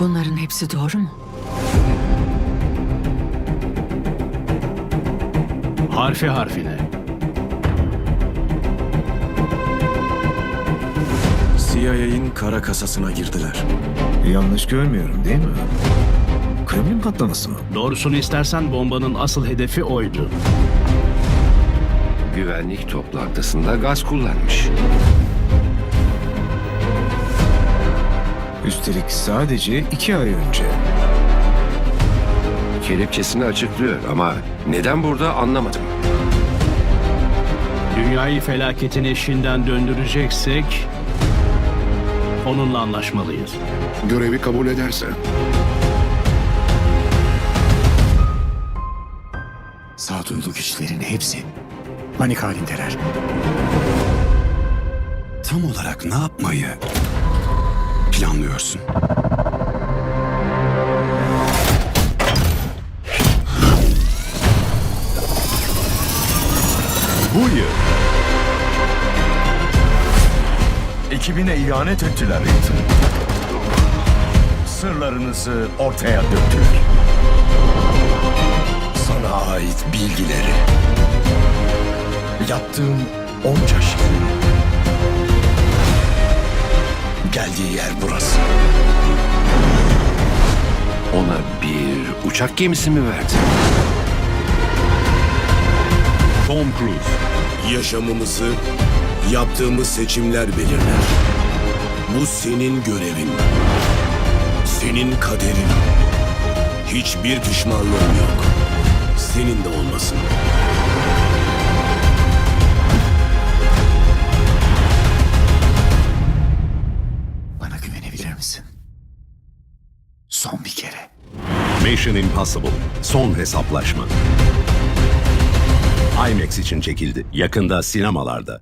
Bunların hepsi doğru mu? Harfi harfine. CIA'in kara kasasına girdiler. Yanlış görmüyorum değil mi? Kremlin patlaması mı? Doğrusunu istersen bombanın asıl hedefi oydu. Güvenlik toplantısında gaz kullanmış. Üstelik sadece iki ay önce. Kelepçesini açıklıyor ama neden burada anlamadım. Dünyayı felaketin eşiğinden döndüreceksek onunla anlaşmalıyız. Görevi kabul ederse Sağduyulu güçlerin hepsi panik halindeler. Tam olarak ne yapmayı planlıyorsun? Bu yıl ekibine ihanet ettiler. Sırlarınızı ortaya döktüler. Sana ait bilgileri. Yaptığım onca şey. Burası. Ona bir uçak gemisi mi verdin? Tom Cruise. Yaşamımızı yaptığımız seçimler belirler. Bu senin görevin. Senin kaderin. Hiçbir pişmanlığım yok. Misin? Son bir kere. Mission Impossible Son Hesaplaşma IMAX için çekildi. Yakında sinemalarda.